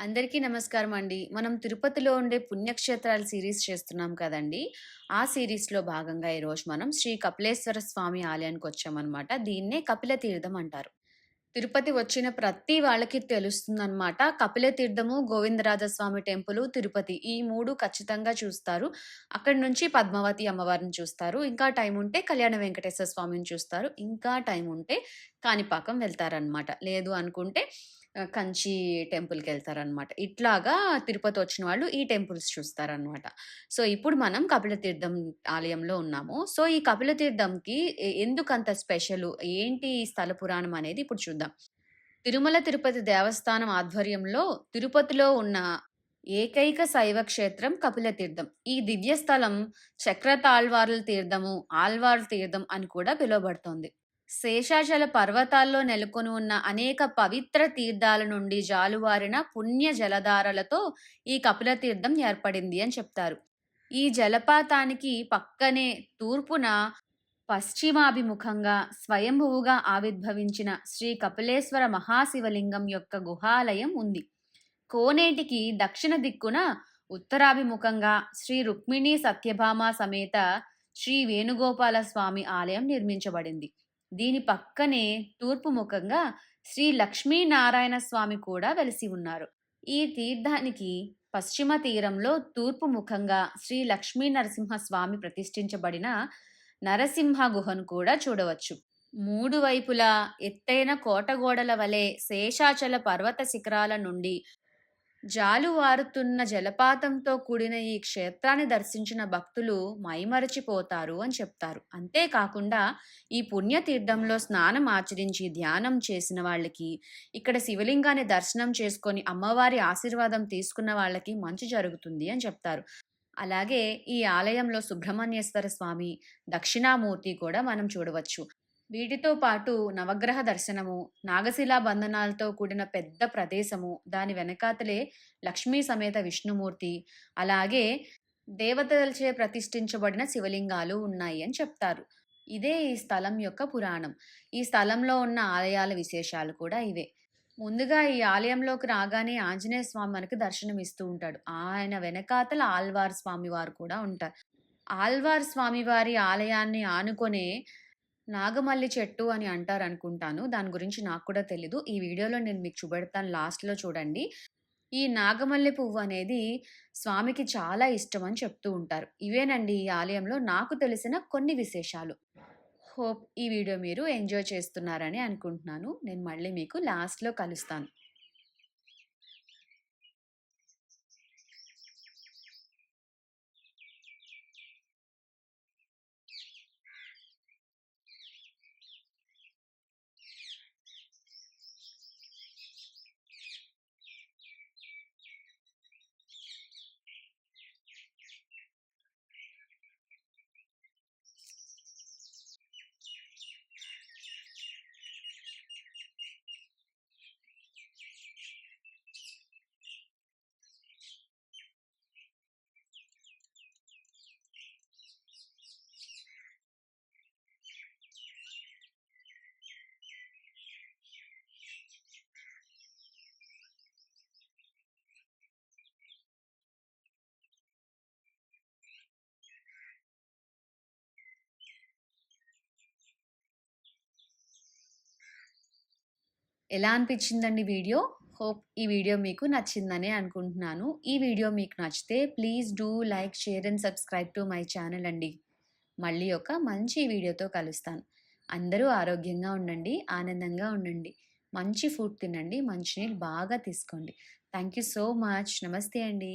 అందరికీ నమస్కారం అండి. మనం తిరుపతిలో ఉండే పుణ్యక్షేత్రాల సీరీస్ చేస్తున్నాం కదండీ! ఆ సిరీస్లో భాగంగా ఈరోజు మనం శ్రీ కపిలేశ్వర స్వామి ఆలయానికి వచ్చామన్నమాట దీన్నే కపిల తీర్థం అంటారు. తిరుపతి వచ్చిన ప్రతి వాళ్ళకి తెలుస్తుందన్నమాట కపిల తీర్థము, గోవిందరాజస్వామి టెంపులు, తిరుపతి ఈ మూడు ఖచ్చితంగా చూస్తారు. అక్కడి నుంచి పద్మావతి అమ్మవారిని చూస్తారు. ఇంకా టైం ఉంటే కళ్యాణ వెంకటేశ్వర స్వామిని చూస్తారు. ఇంకా టైం ఉంటే కాణిపాకం వెళ్తారనమాట. లేదు అనుకుంటే కంచి టెంపుల్కి వెళ్తారనమాట ఇట్లాగా తిరుపతి వచ్చిన వాళ్ళు ఈ టెంపుల్స్ చూస్తారనమాట. సో, ఇప్పుడు మనం కపిలతీర్థం ఆలయంలో ఉన్నాము. సో, ఈ కపిలతీర్థంకి ఎందుకంత స్పెషల్ ఏంటి ఈ స్థల పురాణం అనేది ఇప్పుడు చూద్దాం. తిరుమల తిరుపతి దేవస్థానం ఆధ్వర్యంలో తిరుపతిలో ఉన్న ఏకైక శైవ క్షేత్రం కపిలతీర్థం ఈ దివ్య స్థలం చక్రతాళ్వార్ల తీర్థము, ఆళ్వార్ తీర్థం అని కూడా పిలువబడుతోంది. శేషాచల పర్వతాల్లో నెలకొని ఉన్న అనేక పవిత్ర తీర్థాల నుండి జాలువారిన పుణ్య జలధారలతో ఈ కపిల తీర్థం ఏర్పడింది అని చెప్తారు. ఈ జలపాతానికి పక్కనే తూర్పున పశ్చిమాభిముఖంగా స్వయంభువుగా ఆవిర్భవించిన శ్రీ కపిలేశ్వర మహాశివలింగం యొక్క గుహాలయం ఉంది. కోనేటికి దక్షిణ దిక్కున ఉత్తరాభిముఖంగా శ్రీ రుక్మిణీ సత్యభామ సమేత శ్రీ వేణుగోపాల స్వామి ఆలయం నిర్మించబడింది. దీని పక్కనే తూర్పు ముఖంగా శ్రీ లక్ష్మీనారాయణ స్వామి కూడా వెలిసి ఉన్నారు. ఈ తీర్థానికి పశ్చిమ తీరంలో తూర్పు ముఖంగా శ్రీ లక్ష్మీ నరసింహ స్వామి ప్రతిష్ఠించబడిన నరసింహ గుహను కూడా చూడవచ్చు. మూడు వైపులా ఎత్తైన కోటగోడల వలె శేషాచల పర్వత శిఖరాల నుండి జాలువారుతున్న జలపాతంతో కూడిన ఈ క్షేత్రాన్ని దర్శించిన భక్తులు మైమరచిపోతారు అని చెప్తారు. అంతేకాకుండా ఈ పుణ్యతీర్థంలో స్నానం ఆచరించి ధ్యానం చేసిన వాళ్ళకి, ఇక్కడ శివలింగాన్ని దర్శనం చేసుకొని అమ్మవారి ఆశీర్వాదం తీసుకున్న వాళ్ళకి మంచి జరుగుతుంది అని చెప్తారు. అలాగే ఈ ఆలయంలో సుబ్రహ్మణ్యేశ్వర స్వామి, దక్షిణామూర్తి కూడా మనం చూడవచ్చు. వీటితో పాటు నవగ్రహ దర్శనము, నాగశిలా బంధనాలతో కూడిన పెద్ద ప్రదేశము, దాని వెనకాతలే లక్ష్మీ సమేత విష్ణుమూర్తి, అలాగే దేవతలచే ప్రతిష్ఠించబడిన శివలింగాలు ఉన్నాయి అని చెప్తారు. ఇదే ఈ స్థలం యొక్క పురాణం. ఈ స్థలంలో ఉన్న ఆలయాల విశేషాలు కూడా ఇవే. ముందుగా ఈ ఆలయంలోకి రాగానే ఆంజనేయ స్వామి మనకి దర్శనమిస్తూ ఉంటాడు. ఆయన వెనకాతల ఆల్వార్ స్వామివారు కూడా ఉంటారు. ఆల్వార్ స్వామివారి ఆలయాన్ని ఆనుకొనే నాగమల్లి చెట్టు అని అంటారు అనుకుంటాను దాని గురించి నాకు కూడా తెలీదు. ఈ వీడియోలో నేను మీకు చూపెడతాను లాస్ట్‌లో చూడండి. ఈ నాగమల్లి పువ్వు అనేది స్వామికి చాలా ఇష్టం అని చెప్తూ ఉంటారు. ఇవేనండి ఈ ఆలయంలో నాకు తెలిసిన కొన్ని విశేషాలు. హోప్ ఈ వీడియో మీరు ఎంజాయ్ చేస్తున్నారని అనుకుంటున్నాను. నేను మళ్ళీ మీకు లాస్ట్‌లో కలుస్తాను. ఎలా అనిపించిందండి వీడియో? హోప్ ఈ వీడియో మీకు నచ్చిందనే అనుకుంటున్నాను. ఈ వీడియో మీకు నచ్చితే please do like, share and subscribe to my channel అండి. మళ్ళీ ఒక మంచి వీడియోతో కలుస్తాను. అందరూ ఆరోగ్యంగా ఉండండి, ఆనందంగా ఉండండి. మంచి ఫుడ్ తినండి, మంచినీళ్ళు బాగా తీసుకోండి. Thank you so much. నమస్తే అండి.